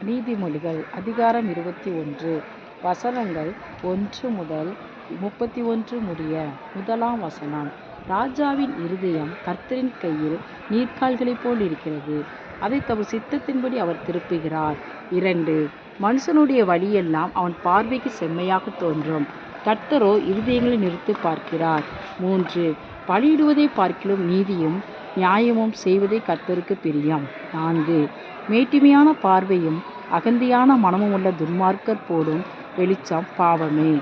நீதிமொழிகள் அதிகாரம் இருபத்தி ஒன்று வசனங்கள் ஒன்று முதல் முப்பத்தி ஒன்று முடிய முதலாம் வசனம். ராஜாவின் இருதயம் கர்த்தரின் கையில் நீர்க்கால்களைப் போல் இருக்கிறது. அதை தம் சித்தத்தின்படி அவர் திருப்புகிறார். இரண்டு மனுஷனுடைய வழியெல்லாம் அவன் பார்வைக்கு செம்மையாக தோன்றும். கர்த்தரோ இருதயங்களை நிறுத்தி பார்க்கிறார். மூன்று பலியிடுவதை பார்க்கிலும் நீதியும் நியாயமும் செய்வதே கர்த்தருக்கு பிரியம். நான்கு மேட்டிமையான பார்வையும் அகந்தியான மனமும் உள்ள துன்மார்க்கர் போடும் வெளிச்சம் பாவமே.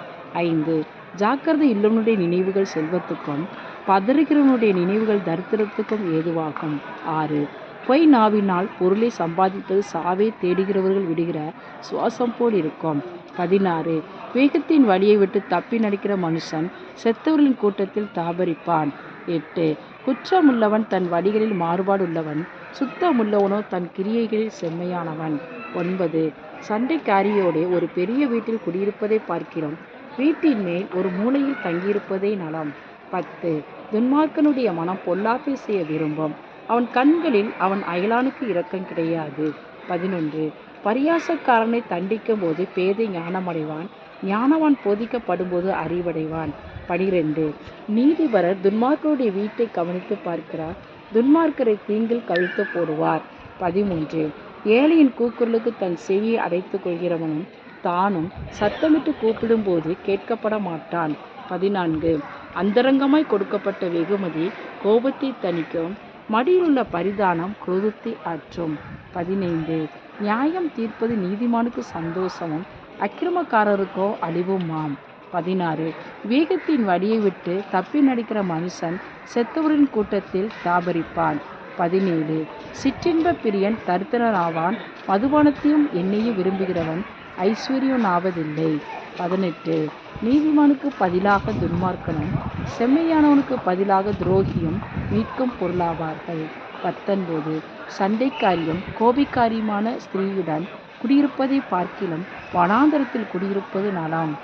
ஐந்து. ஜாக்கிரதை இல்லவனுடைய நினைவுகள் செல்வத்துக்கும் பதறுகிறவனுடைய நினைவுகள் தரித்திரத்துக்கும் ஏதுவாகும். ஆறு. பொய் நாவினால் பொருளை சம்பாதிப்பது சாவே தேடுகிறவர்கள் விடுகிற சுவாசம் போல் இருக்கும். பதினாறு. வேகத்தின் வழியை விட்டு தப்பி நடக்கிற மனுஷன் செத்தவர்களின் கூட்டத்தில் தாபரிப்பான். எட்டு. குற்றமுள்ளவன் தன் வழிகளில் மாறுபாடுள்ளவன் சுத்தமுள்ளவனோ தன் கிரியைகளில் செம்மையானவன். ஒன்பது. சண்டைக்காரியோடே ஒரு பெரிய வீட்டில் குடியிருப்பதை பார்க்கிறோம். வீட்டின் மேல் ஒரு மூலையில் தங்கியிருப்பதே நலம். பத்து. துன்மார்க்கனுடைய மனம் பொல்லாப்பை செய்ய விரும்பும். அவன் கண்களில் அவன் அயலானுக்கு இரக்கம் கிடையாது. பதினொன்று. பரியாசக்காரனை தண்டிக்கும் போது பேதை ஞானமடைவான். ஞானவான் போதிக்கப்படும்போது அறிவடைவான். பனிரெண்டு. நீதிபரர் துன்மார்க்கருடைய வீட்டை கவனித்து பார்க்கிறார். துன்மார்க்கரை தீங்கில் கவிழ்த்து போடுவார். பதிமூன்று. ஏழையின் கூக்குரலுக்கு தன் செவியை அடைத்துக் கொள்கிறவனும் தானும் சத்தமிட்டு கூப்பிடும்போது கேட்கப்பட மாட்டான். பதினான்கு. அந்தரங்கமாய் கொடுக்கப்பட்ட வெகுமதி கோபத்தை தணிக்கும் மடியிலுள்ள பரிதானம் குரோதத்தை ஆற்றும். பதினைந்து. நியாயம் தீர்ப்பது நீதிமானுக்கு சந்தோஷமும் அக்கிரமக்காரருக்கோ அழிவுமாம். பதினாறு. வேகத்தின் வழியை விட்டு தப்பி நடிக்கிற மனுஷன் செத்தவரின் கூட்டத்தில் தாபரிப்பான். பதினேழு. சிற்றின்ப பிரியன் தரித்திரனாவான் மதுபானத்தையும் எண்ணெயும் விரும்புகிறவன் ஐஸ்வர்யனாவதில்லை. பதினெட்டு. நீதிமானுக்கு பதிலாக துன்மார்க்கனும் செம்மையானவனுக்கு பதிலாக துரோகியும் மீட்கும் பொருளாவார்கள். பத்தொன்பது. சண்டைக்காரியும் கோபிக்காரியுமான ஸ்திரீயுடன் குடியிருப்பதை பார்க்கிலும் வனாந்தரத்தில் குடியிருப்பது நலம்.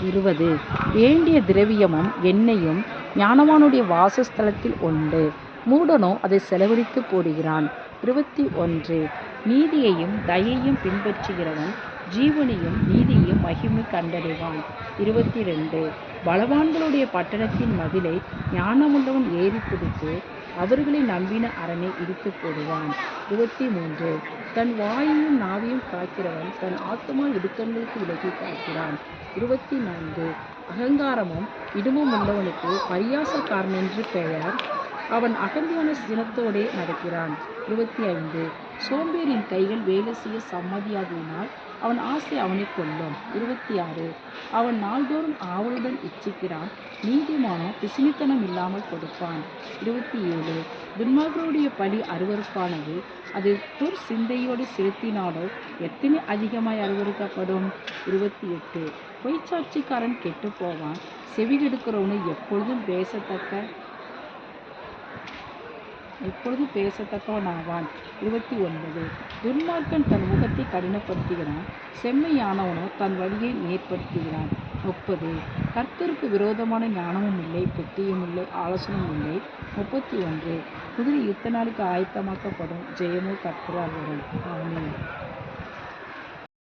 இருபது. வேண்டிய திரவியமும் எண்ணெயும் ஞானவானுடைய வாசஸ்தலத்தில் உண்டு. மூடனோ அதை செலவழித்து போடுகிறான். இருபத்தி ஒன்று நீதியையும் தயையும் பின்பற்றுகிறவன் ஜீவனையும் நீதியையும் மகிமை கண்டடைவான். இருபத்தி ரெண்டு பலவான்களுடைய பட்டணத்தின் மதிலை ஞானமுள்ளவன் ஏறி பிடித்து அவர்களை நம்பின அரணை இடித்து போடுவான். இருபத்தி மூன்று தன் வாயையும் நாவையும் காக்கிறவன் தன் ஆத்மா இடுக்கங்களுக்கு விலகி காக்கிறான். இருபத்தி நான்கு அகங்காரமும் இடுமும் உள்ளவனுக்கு பரியாசக்காரன் என்று பெயர் அவன் அகந்தியான சினத்தோடே நடக்கிறான். இருபத்தி ஐந்து சோம்பேறின் கைகள் வேலை செய்ய சம்மதியாகினால் அவன் ஆசை அவனை கொல்லும். இருபத்தி ஆறு அவன் நாள்தோறும் ஆவலுடன் இச்சிக்கிறான். நீதிமானோ பிசினித்தனம் இல்லாமல் கொடுப்பான். இருபத்தி ஏழு துன்மார்களுடைய பழி அருவருப்பானது அது துர் சிந்தையோடு செலுத்தினாலோ எத்தனை அதிகமாய் அருவறுக்கப்படும் இருபத்தி எட்டு பொய்ச்சாட்சிக்காரன் கெட்டு போவான். செவிகெடுக்கிறவனு எப்பொழுதும் பேசத்தக்க எப்பொழுதும் பேசத்தக்கவனாவான். இருபத்தி ஒன்பது துன்மார்க்கன் தன் முகத்தை கடினப்படுத்துகிறான். செம்மையானவனோ தன் வழியை நேர்படுத்துகிறான் முப்பது. கர்த்தருக்கு விரோதமான ஞானமும் இல்லை புத்தியும் இல்லை ஆலோசனையும் இல்லை. முப்பத்தி ஒன்று குதிரை யுத்த நாளுக்கு ஆயத்தமாக்கப்படும் ஜெயமோ கர்த்தரால் வரும். ஆமென்.